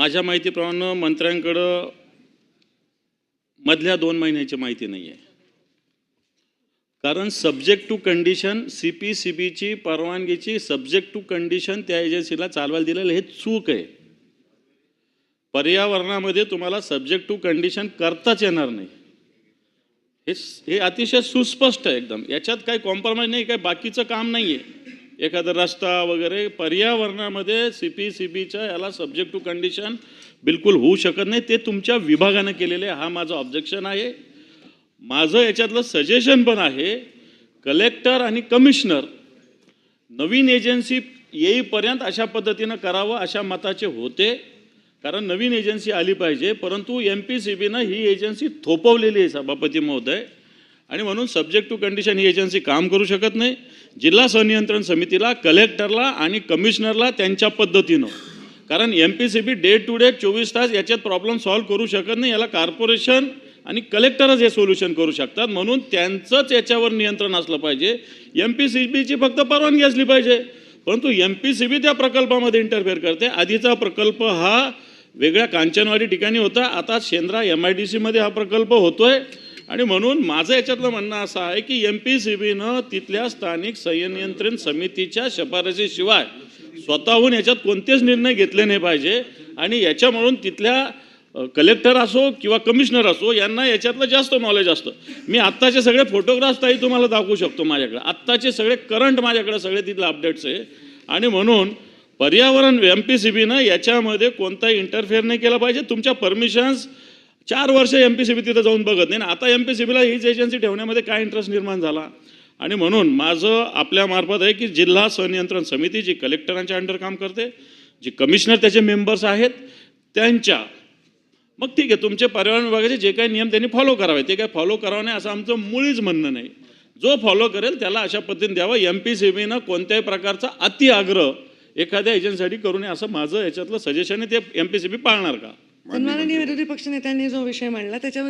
माझ्या माहितीप्रमाणे मंत्र्यांकडं मधल्या दोन महिन्याची माहिती नाही आहे. कारण subject to condition C P C बीची परवानगीची सब्जेक्ट टू कंडिशन त्या एजन्सीला चालवायला दिलेलं हे चूक आहे. पर्यावरणामध्ये तुम्हाला सब्जेक्ट टू कंडिशन करताच येणार नाही. हे हे अतिशय सुस्पष्ट आहे एकदम. याच्यात काही कॉम्प्रोमाइज नाही काही बाकीचं काम नाही आहे एखादा रस्ता वगैरे पर्यावरणामध्ये सी पी सी बीच्या याला सब्जेक्ट टू कंडिशन बिलकुल होऊ शकत नाही. ते तुमच्या विभागानं केलेले आहे. हा माझं ऑब्जेक्शन आहे. माझं याच्यातलं सजेशन पण आहे. कलेक्टर आणि कमिशनर नवीन एजन्सी येईपर्यंत अशा पद्धतीनं करावं अशा मताचे होते. कारण नवीन एजन्सी आली पाहिजे. परंतु एम पी सी बीनं ही एजन्सी थोपवलेली आहे सभापती महोदय. आणि म्हणून सब्जेक्ट टू कंडिशन ही एजन्सी काम करू शकत नाही. जिल्हा संनियंत्रण समितीला कलेक्टरला आणि कमिशनरला त्यांच्या पद्धतीनं. कारण M P C B day to day चोवीस तास याच्यात प्रॉब्लेम सॉल्व्ह करू शकत नाही. याला कॉर्पोरेशन आणि कलेक्टरच हे सोल्युशन करू शकतात. म्हणून त्यांचंच याच्यावर नियंत्रण असलं पाहिजे. एम पी सी बीची फक्त परवानगी असली पाहिजे. परंतु एम पी सी बी त्या प्रकल्पामध्ये इंटरफेअर करते. आधीचा प्रकल्प हा वेगळ्या कांचनवाडी ठिकाणी होता. आता शेंद्रा एम आय डी सीमध्ये हा प्रकल्प होतोय. आणि म्हणून माझं याच्यातलं म्हणणं असं आहे की एम पी सी बीनं तिथल्या स्थानिक संनियंत्रण समितीच्या शिफारसीशिवाय स्वतःहून याच्यात कोणतेच निर्णय घेतले नाही पाहिजे. आणि याच्यामधून तिथल्या कलेक्टर असो किंवा कमिशनर असो यांना याच्यातलं जास्त नॉलेज असतं. मी आत्ताचे सगळे फोटोग्राफ्स ताई तुम्हाला दाखवू शकतो माझ्याकडे. आत्ताचे सगळे करंट माझ्याकडे सगळे तिथले अपडेट्स आहे. आणि म्हणून पर्यावरण एम पी सी बीनं याच्यामध्ये कोणताही इंटरफेअर नाही केला पाहिजे. तुमच्या परमिशन्स चार वर्ष एम पी सी बी तिथं जाऊन बघत नाही. ना आता एम पी सी बीला हीच एजन्सी ठेवण्यामध्ये काय इंटरेस्ट निर्माण झाला? आणि म्हणून माझं आपल्यामार्फत आहे की जिल्हा संनियंत्रण समिती जी कलेक्टरांच्या अंडर काम करते जी कमिशनर त्याचे मेंबर्स आहेत त्यांच्या मग ठीक आहे तुमचे पर्यावरण विभागाचे जे काही नियम त्यांनी फॉलो करावे. ते काही फॉलो करावं नाही असं आमचं मुळीच म्हणणं नाही. जो फॉलो करेल त्याला अशा पद्धतीने द्यावं. एम पी सी बीनं कोणत्याही प्रकारचा अति आग्रह एखाद्या एजन्सीसाठी करू नये असं माझं याच्यातलं सजेशन आहे. ते एम पी सी बी पाळणार का? सन्माननीय विरोधी पक्षनेत्यांनी जो विषय मांडला त्याच्यामध्ये